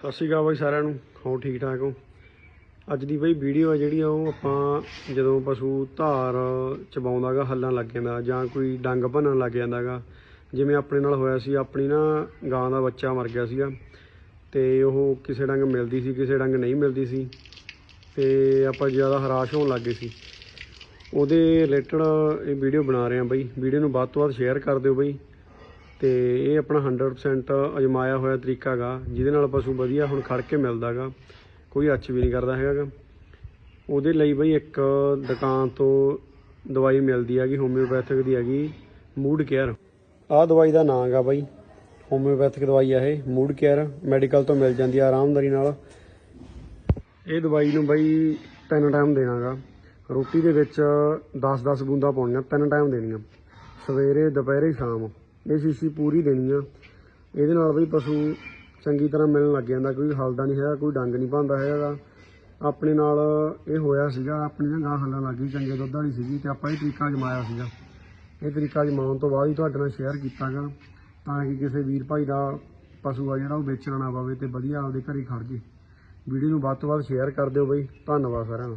ਸਤਿ ਸ਼੍ਰੀ ਅਕਾਲ ਬਾਈ ਸਾਰਿਆਂ ਨੂੰ। ਹੋ ਠੀਕ ਠਾਕ ਹੋ? ਅੱਜ ਦੀ ਬਈ ਵੀਡੀਓ ਹੈ ਜਿਹੜੀ ਆ, ਉਹ ਆਪਾਂ ਜਦੋਂ ਪਸ਼ੂ ਧਾਰ ਚਬਾਉਂਦਾਗਾ, ਹੱਲਾਂ ਲੱਗ ਜਾਂਦਾ, ਜਾਂ ਕੋਈ ਡੰਗ ਭੰਨਣ ਲੱਗ ਜਾਂਦਾਗਾ, ਜਿਵੇਂ ਆਪਣੇ ਨਾਲ ਹੋਇਆ ਸੀ, ਆਪਣੀ ਨਾ ਗਾਂ ਦਾ ਬੱਚਾ ਮਰ ਗਿਆ ਸੀਗਾ, ਤੇ ਉਹ ਕਿਸੇ ਡੰਗ ਮਿਲਦੀ ਸੀ, ਕਿਸੇ ਡੰਗ ਨਹੀਂ ਮਿਲਦੀ ਸੀ, ਤੇ ਆਪਾਂ ਜ਼ਿਆਦਾ ਹਰਾਸ਼ ਹੋਣ ਲੱਗੇ ਸੀ। ਉਹਦੇ ਰਿਲੇਟਡ ਇਹ ਵੀਡੀਓ ਬਣਾ ਰਹੇ ਆ ਬਈ। ਵੀਡੀਓ ਨੂੰ ਵੱਧ ਤੋਂ ਵੱਧ ਸ਼ੇਅਰ ਕਰ ਦਿਓ ਬਈ। ਤੇ ਇਹ ਆਪਣਾ 100% ਅਜਮਾਇਆ ਹੋਇਆ ਤਰੀਕਾ ਗਾ, ਜਿਹਦੇ ਨਾਲ ਪਸ਼ੂ ਵਧੀਆ ਹੁਣ ਖੜ ਕੇ ਮਿਲਦਾਗਾ ਕੋਈ ਅੱਛ ਵੀ ਨਹੀਂ ਕਰਦਾ ਹੈਗਾ ਉਹਦੇ ਲਈ ਬਈ ਇੱਕ ਦੁਕਾਨ ਤੋਂ ਦਵਾਈ ਮਿਲਦੀ ਹੈਗੀ ਹੋਮਿਓਪੈਥਿਕ ਦੀ ਹੈਗੀ ਮੂਡ ਕੇਅਰ ਆਹ ਦਵਾਈ ਦਾ ਨਾਂ ਗਾ ਬਈ ਹੋਮਿਓਪੈਥਿਕ ਦਵਾਈ ਆ ਇਹ ਮੂਡ ਕੇਅਰ ਮੈਡੀਕਲ ਤੋਂ ਮਿਲ ਜਾਂਦੀ ਆ ਆਰਾਮਦਾਰੀ ਨਾਲ। ਇਹ ਦਵਾਈ ਨੂੰ ਬਈ ਤਿੰਨ ਟਾਈਮ ਦੇਣਾਗਾ ਰੋਟੀ ਦੇ ਵਿੱਚ 10-10 ਬੂੰਦਾਂ ਪਾਉਣੀਆਂ, ਤਿੰਨ ਟਾਈਮ ਦੇਣੀਆਂ। ਸਵੇਰੇ, ਦੁਪਹਿਰੇ, ਸ਼ਾਮ। ਇਹ ਸ਼ੀਸ਼ੀ ਪੂਰੀ ਦੇਣੀ ਆ। ਇਹਦੇ ਨਾਲ ਬਈ ਪਸ਼ੂ ਚੰਗੀ ਤਰ੍ਹਾਂ ਮਿਲਣ ਲੱਗ ਜਾਂਦਾ, ਕੋਈ ਹਲਦਾ ਨਹੀਂ ਹੈਗਾ, ਕੋਈ ਡੰਗ ਨਹੀਂ ਪਾਉਂਦਾ ਹੈਗਾ। ਆਪਣੇ ਨਾਲ ਇਹ ਹੋਇਆ ਸੀਗਾ, ਆਪਣੀ ਨਾ ਗਾਂ ਹੱਲਣ ਲੱਗ ਗਈ ਚੰਗੇ ਦੁੱਧ ਵਾਲੀ ਸੀਗੀ ਤੇ ਆਪਾਂ ਇਹ ਤਰੀਕਾ ਅਜਮਾਇਆ ਸੀਗਾ। ਇਹ ਤਰੀਕਾ ਅਜਮਾਉਣ ਤੋਂ ਬਾਅਦ ਹੀ ਤੁਹਾਡੇ ਨਾਲ ਸ਼ੇਅਰ ਕੀਤਾਗਾ, ਤਾਂ ਕਿ ਕਿਸੇ ਵੀਰ ਭਾਈ ਦਾ ਪਸ਼ੂ ਆ ਜਿਹੜਾ ਉਹ ਵੇਚਣਾ ਨਾ ਪਵੇ ਤੇ ਵਧੀਆ ਆਪਦੇ ਘਰੇ ਖੜ ਜੇ। ਵੀਡੀਓ ਨੂੰ ਵੱਧ ਤੋਂ ਵੱਧ ਸ਼ੇਅਰ ਕਰ ਦਿਓ ਬਈ। ਧੰਨਵਾਦ ਸਾਰਿਆਂ ਦਾ।